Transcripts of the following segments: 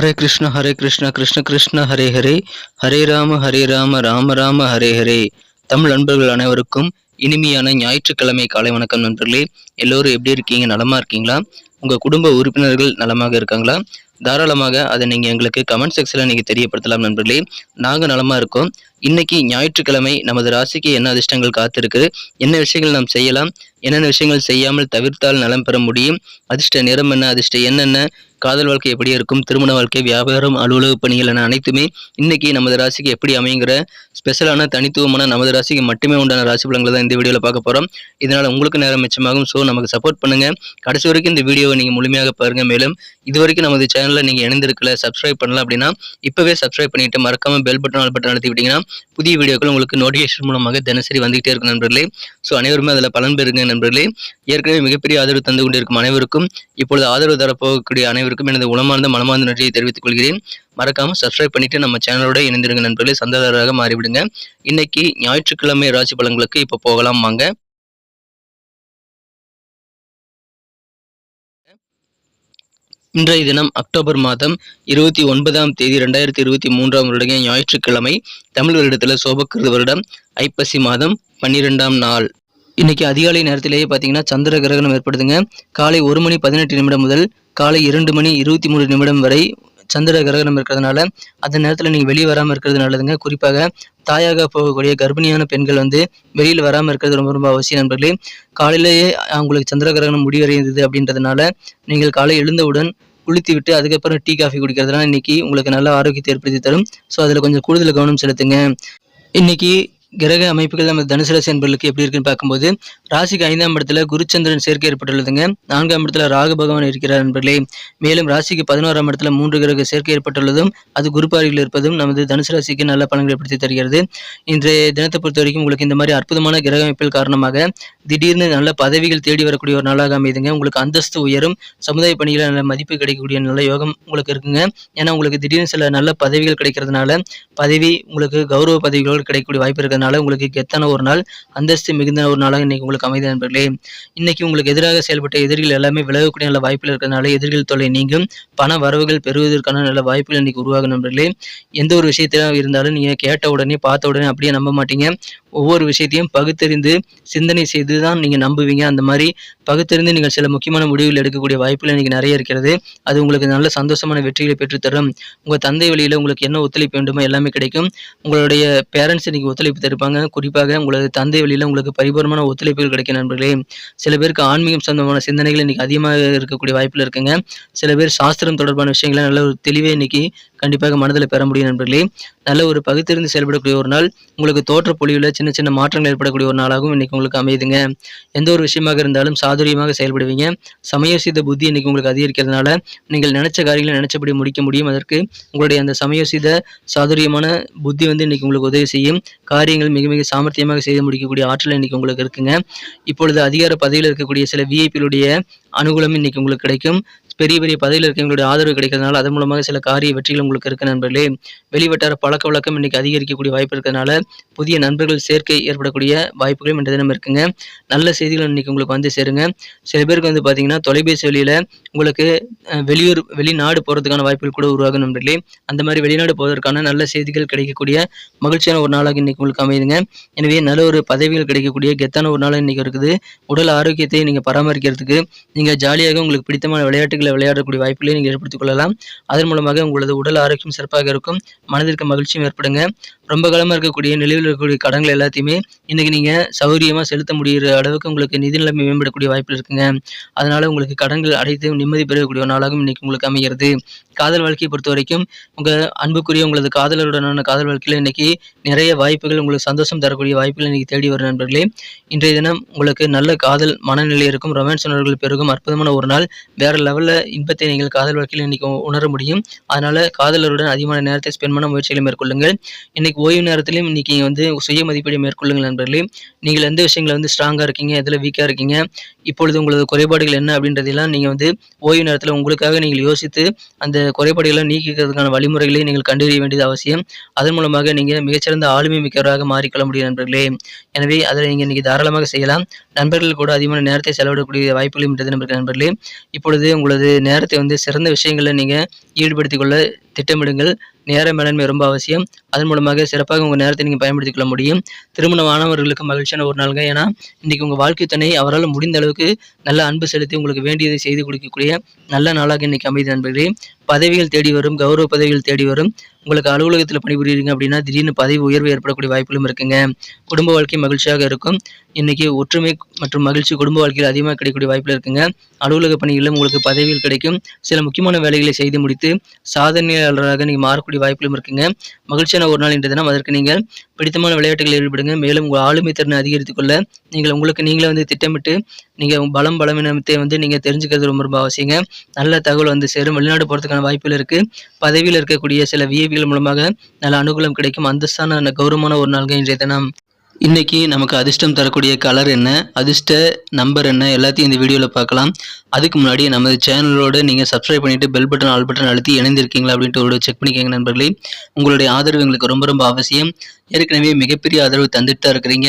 ஹரே கிருஷ்ண ஹரே கிருஷ்ண கிருஷ்ண கிருஷ்ண ஹரே ஹரே ஹரே ராம ஹரே ராம ராம ராம ஹரே ஹரே தமிழ் நண்பர்கள் அனைவருக்கும் இனிமையான ஞாயிற்றுக்கிழமை காலை வணக்கம் நண்பர்களே. எல்லோரும் எப்படி இருக்கீங்க? நலமா இருக்கீங்களா? உங்க குடும்ப உறுப்பினர்கள் நலமாக இருக்காங்களா? தாராளமாக அதை நீங்கள் எங்களுக்கு கமெண்ட் செக்ஷனில் நீங்கள் தெரியப்படுத்தலாம் நண்பர்களே. நாங்க நலமா இருக்கோம். இன்னைக்கு ஞாயிற்றுக்கிழமை நமது ராசிக்கு என்ன அதிர்ஷ்டங்கள் காத்திருக்கு என்ன விஷயங்கள் நாம் செய்யலாம்? என்னென்ன விஷயங்கள் செய்யாமல் தவிர்த்தால் நலம் பெற முடியும்? அதிர்ஷ்ட நிறம் என்ன? அதிர்ஷ்ட என்னென்ன காதல் வாழ்க்கை எப்படி இருக்கும்? திருமண வாழ்க்கை வியாபாரம் அலுவலக பணிகள் என அனைத்துமே இன்னைக்கு நமது ராசிக்கு எப்படி அமைங்கிற ஸ்பெஷலான தனித்துவமான நமது ராசிக்கு மட்டுமே உண்டான ராசி பலன்களை தான் இந்த வீடியோவில் பார்க்க போகிறோம் இதனால் உங்களுக்கு நேரம் மிச்சமாகும். ஸோ நமக்கு சப்போர்ட் பண்ணுங்க. கடைசி வரைக்கும் இந்த வீடியோவை நீங்கள் முழுமையாக பாருங்க. மேலும் இது வரைக்கும் நமது சேனலில் நீங்கள் இணைந்திருக்கல சப்ஸ்கிரைப் பண்ணலாம் அப்படின்னா இப்போவே சப்ஸ்கிரைப் பண்ணிட்டு மறக்காமல் பெல் பட்டன் ஆல் பட்டன் அழுத்தி புதிய வீடியோக்கள் உங்களுக்கு நோட்டிஃபிகேஷன் மூலமாக தினசரி வந்துகிட்டே இருக்கும் நண்பர்களே. ஸோ அனைவருமே அதில் பலன் பெறுங்க நண்பர்களே. ஏற்கனவே மிகப்பெரிய ஆதரவு தந்து கொண்டிருக்கும் அனைவருக்கும் இப்பொழுது ஆதரவு தரப்போகக்கூடிய அனைவருக்கும் எனது உளமார்ந்த மனமார்ந்த நன்றியை தெரிவித்துக் கொள்கிறேன். மறக்காமல் சப்ஸ்கிரைப் பண்ணிட்டு நம்ம சேனலோட இணைந்திருங்க நண்பர்களே. சந்தாதாரராக மாறிவிடுங்க. இன்னைக்கு ஞாயிற்றுக்கிழமை ராசி பலன்களுக்கு இப்போ போகலாம் வாங்க. இன்றைய தினம் அக்டோபர் மாதம் இருபத்தி ஒன்பதாம் தேதி ரெண்டாயிரத்தி இருபத்தி மூன்றாம் வருடைய ஞாயிற்றுக்கிழமை தமிழ் வருடத்தில் சோபக்கிருத வருடம் ஐப்பசி மாதம் பன்னிரெண்டாம் நாள். இன்னைக்கு அதிகாலை நேரத்திலேயே பார்த்தீங்கன்னா சந்திர கிரகணம் ஏற்படுதுங்க. காலை ஒரு மணி பதினெட்டு நிமிடம் முதல் காலை இரண்டு மணி இருபத்தி மூணு நிமிடம் வரை சந்திர கிரகணம் இருக்கிறதுனால அந்த நேரத்தில் நீங்கள் வெளியே வராமல் இருக்கிறது நல்லதுங்க. குறிப்பாக தாயாக போகக்கூடிய கர்ப்பிணியான பெண்கள் வந்து வெளியில் வராமல் இருக்கிறது ரொம்ப ரொம்ப அவசியம் நண்பர்களே. காலையிலேயே அவங்களுக்கு சந்திர கிரகணம் முடிவடைந்தது அப்படின்றதுனால நீங்கள் காலை எழுந்தவுடன் குளித்து விட்டு அதுக்கப்புறம் டீ காஃபி குடிக்கிறதுனால இன்னைக்கு உங்களுக்கு நல்ல ஆரோக்கியத்தை ஏற்படுத்தி தரும். ஸோ அதில் கொஞ்சம் கூடுதல் கவனம் செலுத்துங்க. இன்னைக்கு கிரக அமைப்புகள் நம்ம தனுசு ராசி என்பர்களுக்கு எப்படி இருக்குன்னு பார்க்கும்போது ராசிக்கு ஐந்தாம் இடத்துல குருச்சந்திரன் சேர்க்கை ஏற்பட்டுள்ளதுங்க. நான்காம் இடத்துல ராகு பகவான் இருக்கிறார் என்பர்களே மேலும் ராசிக்கு பதினோராம் இடத்துல மூன்று கிரக சேர்க்கை ஏற்பட்டுள்ளதும் அது குருப்பாரியில் இருப்பதும் நமது தனுசு ராசிக்கு நல்ல பலன்களை ஏற்படுத்தி தருகிறது. இன்றைய தினத்தை பொறுத்த வரைக்கும் உங்களுக்கு இந்த மாதிரி அற்புதமான கிரக அமைப்பில் காரணமாக திடீர்னு நல்ல பதவிகள் தேடி வரக்கூடிய ஒரு நாளாக அமைதுங்க உங்களுக்கு அந்தஸ்து உயரும் சமுதாய பணிகளில் நல்ல மதிப்பு கிடைக்கக்கூடிய நல்ல யோகம் உங்களுக்கு இருக்குங்க. ஏன்னா உங்களுக்கு திடீர்னு சில நல்ல பதவிகள் கிடைக்கிறதுனால பதவி உங்களுக்கு கௌரவ பதவிகள் கிடைக்கக்கூடிய வாய்ப்பு இருக்கிறதுனால உங்களுக்கு கெத்தான ஒரு நாள் அந்தஸ்து மிகுந்த ஒரு நாளாக இன்னைக்கு உங்களுக்கு அமைதி நண்பர்களே. இன்னைக்கு உங்களுக்கு எதிராக செயல்பட்ட எதிரிகள் எல்லாமே விலகக்கூடிய நல்ல வாய்ப்புகள் இருக்கிறதுனால எதிரிகள் தொலை நீங்கும். பண வரவுகள் பெறுவதற்கான நல்ல வாய்ப்புகள் இன்னைக்கு உருவாகும் நண்பர்களே. எந்த ஒரு விஷயத்திலும் இருந்தாலும் நீங்க கேட்ட உடனே பார்த்த உடனே அப்படியே நம்ப மாட்டீங்க. ஒவ்வொரு விஷயத்தையும் பகுத்தறிந்து சிந்தனை செய்து தான் நீங்கள் நம்புவீங்க. அந்த மாதிரி பகுத்தறிந்து நீங்கள் சில முக்கியமான முடிவுகள் எடுக்கக்கூடிய வாய்ப்புகள் இன்னைக்கு நிறைய இருக்கிறது. அது உங்களுக்கு நல்ல சந்தோஷமான வெற்றிகளை பெற்றுத்தரும். உங்கள் தந்தை வழியில் உங்களுக்கு என்ன ஒத்துழைப்பு வேண்டுமோ எல்லாமே கிடைக்கும். உங்களுடைய பேரண்ட்ஸ் இன்னைக்கு ஒத்துழைப்பு இருப்பாங்க குறிப்பாக உங்களது தந்தை வழியில் உங்களுக்கு பரிபூர்ணமான ஒத்துழைப்புகள் கிடைக்கும் நண்பர்களே. சில பேருக்கு ஆன்மீகம் சம்பந்தமான சிந்தனைகள் இன்னைக்கு அதிகமாக இருக்கக்கூடிய வாய்ப்பில் இருக்குங்க. சில பேர் சாஸ்திரம் தொடர்பான விஷயங்களை நல்ல ஒரு தெளிவே இன்னைக்கு கண்டிப்பாக மனதில் பெற முடியும் நண்பர்களே. நல்ல ஒரு பகுத்திருந்து செயல்படக்கூடிய ஒரு நாள் உங்களுக்கு தோற்ற பொழிவில் சின்ன சின்ன மாற்றங்கள் ஏற்படக்கூடிய ஒரு நாளாகவும் இன்னைக்கு உங்களுக்கு அமையுதுங்க. எந்த ஒரு விஷயமாக இருந்தாலும் சாதுரியமாக செயல்படுவீங்க. சமயோசித புத்தி இன்னைக்கு உங்களுக்கு அதிகரிக்கிறதுனால நீங்கள் நினைச்ச காரியங்களை நினைச்சபடி முடிக்க முடியும். அதற்கு உங்களுடைய அந்த சமயோசித சாதுரியமான புத்தி வந்து இன்னைக்கு உங்களுக்கு உதவி செய்யும். காரியங்கள் மிக மிக சாமர்த்தியமாக செய்து முடிக்கக்கூடிய ஆற்றல் இன்னைக்கு உங்களுக்கு இருக்குங்க. இப்பொழுது அதிகார பதவியில் இருக்கக்கூடிய சில விஐபிகளுடைய அனுகூலம் இன்னைக்கு உங்களுக்கு கிடைக்கும். பெரிய பெரிய பதவியில் இருக்கவங்களுடைய ஆதரவு கிடைக்கிறதுனால அதன் மூலமாக சில காரிய வெற்றிகள் உங்களுக்கு இருக்கு நண்பர்களே. வெளிவட்டார பழக்க வழக்கம் இன்னைக்கு அதிகரிக்கக்கூடிய வாய்ப்பு இருக்கிறதுனால புதிய நண்பர்கள் சேர்க்கை ஏற்படக்கூடிய வாய்ப்புகளும் இன்றைய தினம் இருக்குங்க. நல்ல செய்திகள் இன்னைக்கு உங்களுக்கு வந்து சேருங்க. சில பேருக்கு வந்து பார்த்தீங்கன்னா தொலைபேசி வழியில் உங்களுக்கு வெளியூர் வெளிநாடு போகிறதுக்கான வாய்ப்புகள் கூட உருவாகும் நண்பர்களே. அந்த மாதிரி வெளிநாடு போவதற்கான நல்ல செய்திகள் கிடைக்கக்கூடிய மகிழ்ச்சியான ஒரு நாளாக இன்னைக்கு உங்களுக்கு அமையுதுங்க. எனவே நல்ல ஒரு பதவிகள் கிடைக்கக்கூடிய கெத்தான ஒரு நாள் இன்னைக்கு இருக்குது. உடல் ஆரோக்கியத்தை நீங்கள் பராமரிக்கிறதுக்கு நீங்கள் ஜாலியாக உங்களுக்கு பிடித்தமான விளையாட்டுகளை விளையாடக்கூடிய வாய்ப்புகளை நீங்கள் ஏற்படுத்திக் கொள்ளலாம். அதன் மூலமாக உங்களது உடல் ஆரோக்கியம் சிறப்பாக இருக்கும். மனதிற்கு மகிழ்ச்சியும் ஏற்படுங்க. ரொம்ப காலமாக இருக்கக்கூடிய நிலவில் இருக்கக்கூடிய கடன்கள் எல்லாத்தையுமே இன்றைக்கி நீங்கள் சௌகரியமாக செலுத்த முடிகிற அளவுக்கு உங்களுக்கு நிதி நிலைமை மேம்படக்கூடிய வாய்ப்பு இருக்குங்க. அதனால் உங்களுக்கு கடன்கள் அடைத்து நிம்மதி பெறக்கூடிய ஒரு நாளாகவும் இன்றைக்கி உங்களுக்கு அமைகிறது. காதல் வாழ்க்கையை பொறுத்த வரைக்கும் உங்கள் அன்புக்குரிய உங்களது காதலருடனான காதல் வாழ்க்கையில் இன்றைக்கி நிறைய வாய்ப்புகள் உங்களுக்கு சந்தோஷம் தரக்கூடிய வாய்ப்புகள் இன்றைக்கி தேடி வரும் நண்பர்களே. இன்றைய தினம் உங்களுக்கு நல்ல காதல் மனநிலை இருக்கும். ரொமான்ஸ் உணர்வுகள் பெருகும். அற்புதமான ஒரு நாள். வேறு லெவலில் இன்பத்தை நீங்கள் காதல் வாழ்க்கையில் இன்னைக்கு உணர முடியும். அதனால் காதலருடன் அதிகமான நேரத்தை ஸ்பெண்ட் பண்ண முயற்சிகளை மேற்கொள்ளுங்கள். இன்னைக்கு ஓய்வு நேரத்திலையும் இன்னைக்கு வந்து சுய மதிப்பீடு மேற்கொள்ளுங்கள் நண்பர்களே. நீங்கள் எந்த விஷயங்கள வந்து ஸ்ட்ராங்காக இருக்கீங்க எதில் வீக்காக இருக்கீங்க இப்பொழுது உங்களது குறைபாடுகள் என்ன அப்படின்றதெல்லாம் நீங்கள் வந்து ஓய்வு நேரத்தில் உங்களுக்காக நீங்கள் யோசித்து அந்த குறைபாடுகளை நீக்கிக்கிறதுக்கான வழிமுறைகளை நீங்கள் கண்டறிய வேண்டியது அவசியம். அதன் மூலமாக நீங்கள் மிகச்சிறந்த ஆளுமை மிக்கவராக மாறிக்கொள்ள முடியும் நண்பர்களே. எனவே அதில் நீங்கள் இன்றைக்கி தாராளமாக செய்யலாம். நண்பர்கள் கூட அதிகமான நேரத்தை செலவிடக்கூடிய வாய்ப்புகளும் இன்றது நண்பர்கள். நண்பர்களே இப்பொழுது உங்களது நேரத்தை வந்து சிறந்த விஷயங்களில் நீங்கள் ஈடுபடுத்திக் கொள்ள திட்டமிடுங்கள். நேர மேலாண்மை ரொம்ப அவசியம். அதன் மூலமாக சிறப்பாக உங்கள் நேரத்தை நீங்கள் பயன்படுத்திக் கொள்ள முடியும். திருமணமானவர்களுக்கு மகிழ்ச்சியான ஒரு நாளுங்க. ஏன்னா இன்றைக்கி உங்கள் வாழ்க்கை துணை அவரால் முடிந்த அளவுக்கு நல்ல அன்பு செலுத்தி உங்களுக்கு வேண்டியதை செய்து கொடுக்கக்கூடிய நல்ல நாளாக இன்றைக்கி அமைதி நண்பர்களே. பதவிகள் தேடி வரும் கௌரவ பதவிகள் தேடி வரும். உங்களுக்கு அலுவலகத்தில் பணிபுரியுறீங்க அப்படின்னா திடீர்னு பதவி உயர்வு ஏற்படக்கூடிய வாய்ப்புகளும் இருக்குங்க. குடும்ப வாழ்க்கை மகிழ்ச்சியாக இருக்கும். இன்னைக்கு ஒற்றுமை மற்றும் மகிழ்ச்சி குடும்ப வாழ்க்கையில் அதிகமாக கிடைக்கக்கூடிய வாய்ப்பில் இருக்குங்க. அலுவலக பணிகளிலும் உங்களுக்கு பதவிகள் கிடைக்கும். சில முக்கியமான வேலைகளை செய்து முடித்து சாதனையாளராக நீங்கள் மாறக்கூடிய வாய்ப்புகளும் இருக்குங்க. மகிழ்ச்சியான ஒரு நாள் என்று தினம். அதற்கு நீங்கள் பிடித்தமான விளையாட்டுகளில் ஈடுபடுங்க. மேலும் உங்கள் ஆளுமை திறனை அதிகரித்துக் கொள்ள நீங்கள் உங்களுக்கு நீங்களே வந்து திட்டமிட்டு நீங்கள் பலம் பலவீனத்தை வந்து நீங்கள் தெரிஞ்சுக்கிறது ரொம்ப ரொம்ப அவசியங்க. நல்ல தகவல் வந்து சேரும். வெளிநாடு போகிறதுக்கான வாய்ப்புகள் இருக்குது பதவியில் இருக்கக்கூடிய சில விஏபிகள் மூலமாக நல்ல அனுகூலம் கிடைக்கும். அந்தஸ்தான கௌரவமான ஒரு நாள்கள் இன்றைய தினம். இன்னைக்கு நமக்கு அதிர்ஷ்டம் தரக்கூடிய கலர் என்ன? அதிர்ஷ்ட நம்பர் என்ன? எல்லாத்தையும் இந்த வீடியோவில் பார்க்கலாம். அதுக்கு முன்னாடி நமது சேனலோடு நீங்கள் சப்ஸ்கிரைப் பண்ணிவிட்டு பெல் பட்டன் ஆல் பட்டன் அழுத்தி இணைந்திருக்கீங்களா அப்படின்ட்டு ஒரு செக் பண்ணிக்கோங்க நண்பர்களே. உங்களுடைய ஆதரவு எங்களுக்கு ரொம்ப ரொம்ப அவசியம். ஏற்கனவே மிகப்பெரிய ஆதரவு தந்துட்டு தான் இருக்கிறீங்க.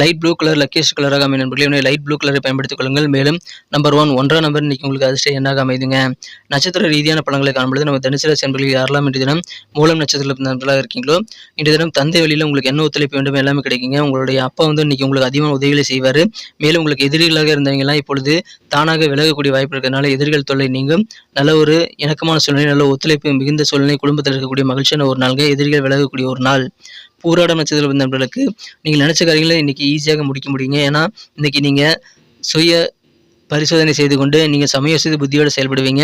லைட் ப்ளூ கலர் லக்கேஜ் கலராக அமையும் நண்பர்களே. லைட் ப்ளூ கலரை பயன்படுத்திக் கொள்ளுங்கள். மேலும் நம்பர் ஒன் ஒன்றாம் நம்பர் இன்னைக்கு உங்களுக்கு அதிர்ஷ்ட எண்ணாக அமைதுங்க. நட்சத்திர ரீதியான பழங்களை காணும்பொழுது நம்ம தனுசு ராசி யாரெல்லாம் இன்றைய தினம் மூலம் நட்சத்திர நண்பர்களாக இருக்கீங்களோ இன்றைய தினம் தந்தை வழியில் உங்களுக்கு என்ன ஒத்துழைப்பு வேண்டும் எல்லாமே கிடைக்குங்க. உங்களுடைய அப்பா வந்து இன்னைக்கு உங்களுக்கு அதிகமான உதவிகளை செய்வார். மேலும் உங்களுக்கு எதிரிகளாக இருந்தவங்கலாம் இப்பொழுது தானாக விலகக்கூடிய வாய்ப்பு இருக்கிறதுனால எதிரிகள் தொல்லை நீங்கும். நல்ல ஒரு இணக்கமான சூழ்நிலை நல்ல ஒத்துழைப்பு மிகுந்த சூழ்நிலை குடும்பத்தில் இருக்கக்கூடிய மகிழ்ச்சியான ஒரு நாள்கள் எதிரிகள் விலகக்கூடிய ஒரு நாள். பூராட நட்சத்திர நண்பர்களுக்கு நீங்கள் நினச்ச காரியங்களை இன்றைக்கி ஈஸியாக முடிக்க முடியுங்க. ஏன்னா இன்றைக்கி நீங்கள் சுய பரிசோதனை செய்து கொண்டு நீங்கள் சமயோசித புத்தியோடு செயல்படுவீங்க.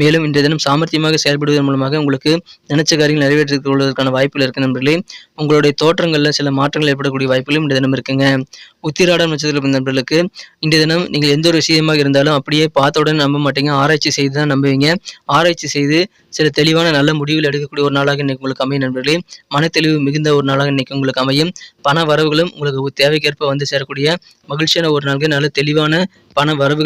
மேலும் இன்றைய தினம் சாமர்த்தியமாக செயல்படுவதன் மூலமாக உங்களுக்கு நினைச்ச காரியங்கள் நிறைவேற்றிக் கொள்வதற்கான வாய்ப்புகள் இருக்கு நண்பர்களே. உங்களுடைய தோற்றங்களில் சில மாற்றங்கள் ஏற்படக்கூடிய வாய்ப்புகளும் இன்றைய தினம் இருக்குங்க. உத்திராடம் நட்சத்திர நண்பர்களுக்கு இன்றைய தினம் நீங்கள் எந்த ஒரு விஷயமாக இருந்தாலும் அப்படியே பார்த்தவுடன் நம்ப மாட்டீங்க. ஆராய்ச்சி செய்து தான் நம்புவீங்க. ஆராய்ச்சி செய்து சில தெளிவான நல்ல முடிவுகள் எடுக்கக்கூடிய ஒரு நாளாக இன்னைக்கு உங்களுக்கு அமையும் நண்பர்களே. மன தெளிவு மிகுந்த ஒரு நாளாக இன்னைக்கு உங்களுக்கு அமையும். பண வரவுகளும் உங்களுக்கு தேவைக்கேற்ப வந்து சேரக்கூடிய மகிழ்ச்சியான ஒரு நாளுக்கு நல்ல தெளிவான பண வரவுகள்